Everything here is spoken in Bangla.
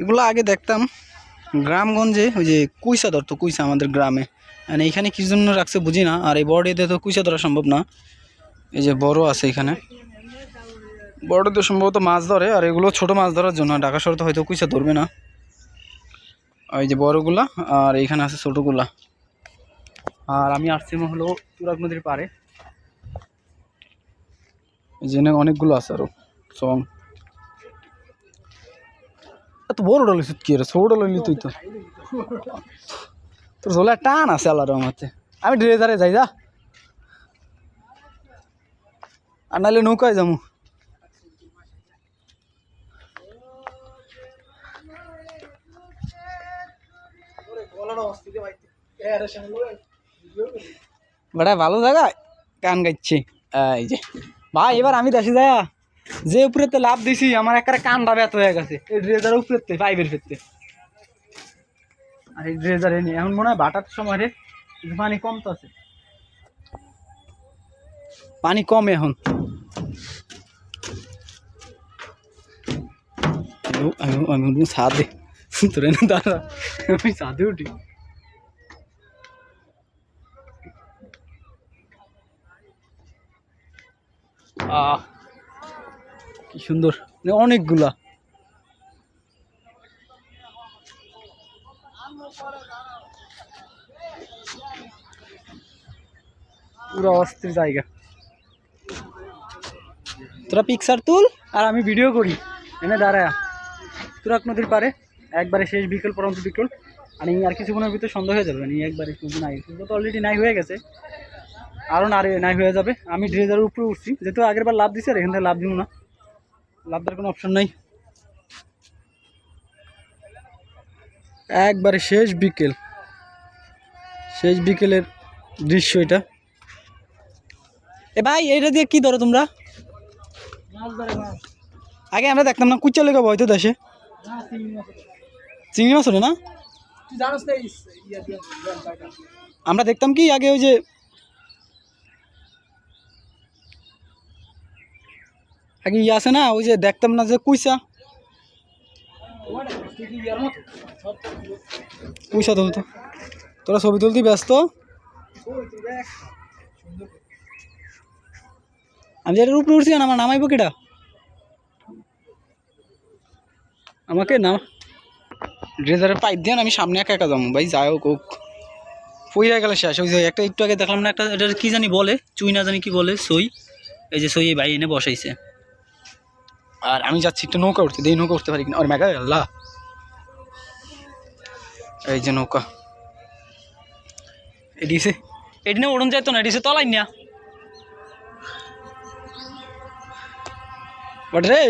এগুলো আগে দেখতাম। গ্রামগঞ্জে ওই যে কুইসা ধরতো, কুইসা আমাদের গ্রামে। মানে এইখানে কি জন্য রাখছে, বুঝি না। আর এই বড়িতে তো কুইসা ধরা সম্ভব না। এই যে বড় আছে এখানে। বড়তে সম্ভবত মাছ ধরে, আর এগুলো ছোট মাছ ধরার জন্য। ঢাকা শহরে তো হয়তো কুইসা ধরবে না। এই যে বড়গুলা, আর এইখানে আছে ছোটগুলা। আর আমি আসছি হলো তুরাগ নদীর পাড়ে। যে অনেকগুলো আছে আরও সং এত বড় ডলিস কি রে ছোট ডলি তুই তো তোর ঝোলা টান আছে আল্লাহর রহমতে। আমি ধীরে যাই, যা। আর নাহলে নৌকায় যাব বেটা, ভালো জায়গায় গান গাইছে। এই যে। ভাই, এবার আমি দেশে যায়। যে উপরেতে লাভ দিছি, আমার একটা কান্দা ব্যথ হয়ে গেছে। এই ড্রেজারের উপরেতে পাইপের ফেরতে আর এই ড্রেজারে নিয়ে এখন মনে হয় বাটার সময় রে পানি কম তো আছে। পানি কম এখন। আমি- উঠবো আমি ছাদে উঠি। আহ। কি সুন্দর। মানে অনেকগুলা। পুরো অস্থির জায়গা। তোরা পিকচার তুল আর আমি ভিডিও করি। এনে দাঁড়ায়। তুরাক নদীর পারে একবারে শেষ বিকেল পরন্ত বিকেল। আর এই আর কিছুক্ষণের ভিতরে সন্ধ্যা হয়ে যাবে। মানে একবারে সূর্য নাই। তো অলরেডি নাই হয়ে গেছে। আরও না নাই হয়ে যাবে। আমি ড্রেজারের উপরে উঠছি। যেহেতু আগের বার লাভ দিছি আর এখান থেকে লাভ দিব না। লাভ দেওয়ার কোনো অপশন নাই। একবারে শেষ বিকেল। শেষ বিকেলের দৃশ্য এটা। এ ভাই এটা দিয়ে কি ধরো তোমরা? আগে আমরা দেখতাম না কুচা লেগে হয়তো দেশে। চিংড়ি মাছ না? আমরা দেখতাম কি, আগে ওই যে আগে ইয়ে আছে না, ওই যে দেখতাম না যে কুইসা। কুইসা তুলতো। তোরা ছবি তুলতে ব্যস্ত? আমি যেটার উপরে উঠছি না, আমার নামাইবো কেটা আমাকে নাম ড্রেজারের পাইপ দিয়ে আমি সামনে একা একা যাব, ভাই, যাই হোক হোক। পইরা গেলে শেষ, ওই যে একটা একটু আগে দেখলাম না, একটা এটা কি জানি বলে, চুই না জানি কি বলে, সই। এই যে সই এই ভাই এনে বসাইছে। আর আমি যাচ্ছি একটু নৌকা উঠতে দিয়ে নৌকা উঠতে পারি কিনা। আর মেঘা আল্লাহ। এই যে নৌকা। এডিসে এটি না উড়ন যাইতো না এডিসে তলাই না বাট রে।